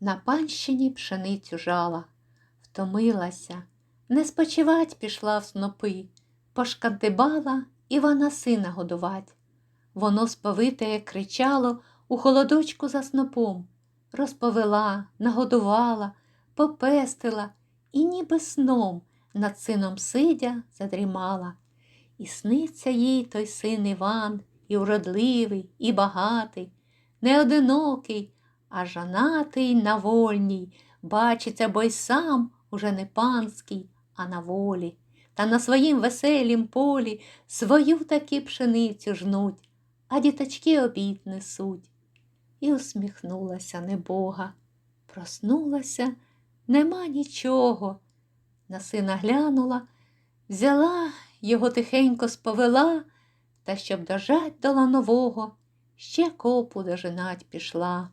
На панщині пшеницю жала, втомилася, не спочивать пішла в снопи, пошкантибала Івана сина годувать. Воно сповите кричало у холодочку за снопом, розповела, нагодувала, попестила і ніби сном над сином сидя задрімала. І сниться їй той син Іван, і вродливий, і багатий, не одинокий, а жанатий на вольній, бачиться, бо й сам уже не панський, а на волі. Та на своїм веселім полі свою таки пшеницю жнуть, а діточки обід несуть. І усміхнулася небога. Проснулася, нема нічого. На сина глянула, взяла, його тихенько сповела, та щоб дожать до ланового, ще копу дожинать пішла.